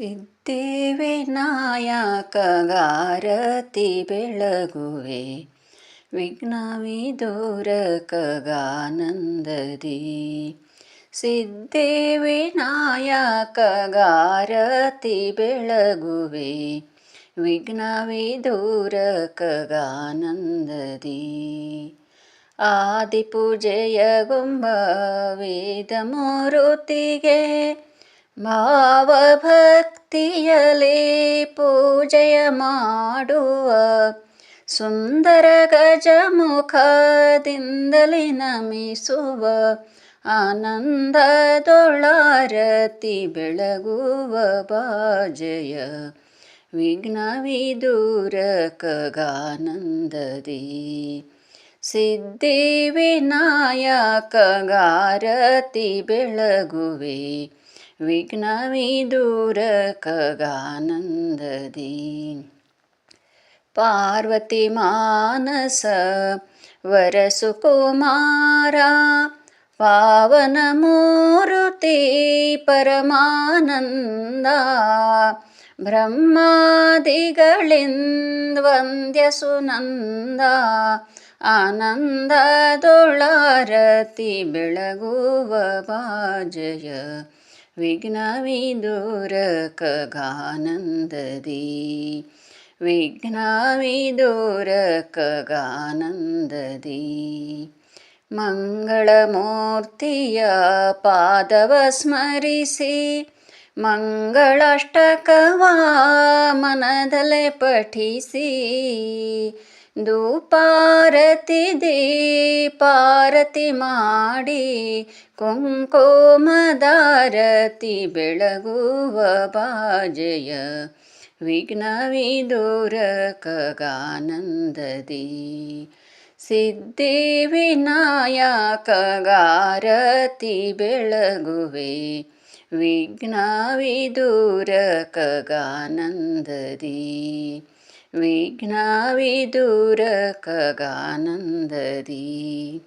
ಸಿದ್ಧಿವಿನಾಯಕಗಾರತಿ ಬೆಳಗುವೆ. ವಿಘ್ನವಿದೂರಕಗಾನಂದದಿ ಸಿದ್ಧಿವಿನಾಯಕಗಾರತಿ ಬೆಳಗುವೆ. ವಿಘ್ನವಿದೂರಕಗಾನಂದದಿ ಆದಿಪೂಜೆಯ ಗುಂಬ ವೇದಮೂರುತಿಗೆ ಭಾವಭಕ್ತಿಯಲೇ ಪೂಜೆಯ ಮಾಡುವ ಸುಂದರ ಗಜಮುಖದಿಂದಲೇ ನಮಿಸುವ ಆನಂದದೊಳಾರತಿ ಬೆಳಗುವ ಬಾಜಯ ವಿಘ್ನವಿದೂರಕಗಾನಂದದಿ ಸಿದ್ಧಿವಿನಾಯಕಗಾರತಿ ಬೆಳಗುವೆ विघ्नविदूरकगानन्ददीन् पार्वतीमानस वरसुकुमारा पावनमुति परमानन्दा ब्रह्मादिगळिन्द्वन्द्यसुनन्दा आनन्ददुळारति आनन्दातुलारति बिलगुवपाजय विघ्नविदूरकगानन्ददि। विघ्नावीदूरकगानन्ददि। मङ्गलमूर्ति यादव स्मरिसि मङ्गळष्टकवामनदले पठिसि। ಧೂಪಾರತಿ ದೀಪಾರತಿ ಮಾಡಿ ಕುಂಕುಮದಾರತಿ ಬೆಳಗುವ ಬಾಜಯ ವಿಘ್ನವಿದೂರಕ ಗಾನಂದದಿ ಸಿದ್ಧಿವಿನಾಯಕ ಬೆಳಗುವೆ ವಿಘ್ನವಿದೂರಕ ಗಾನಂದದಿ विघ्नाविदुरकगानन्ददी।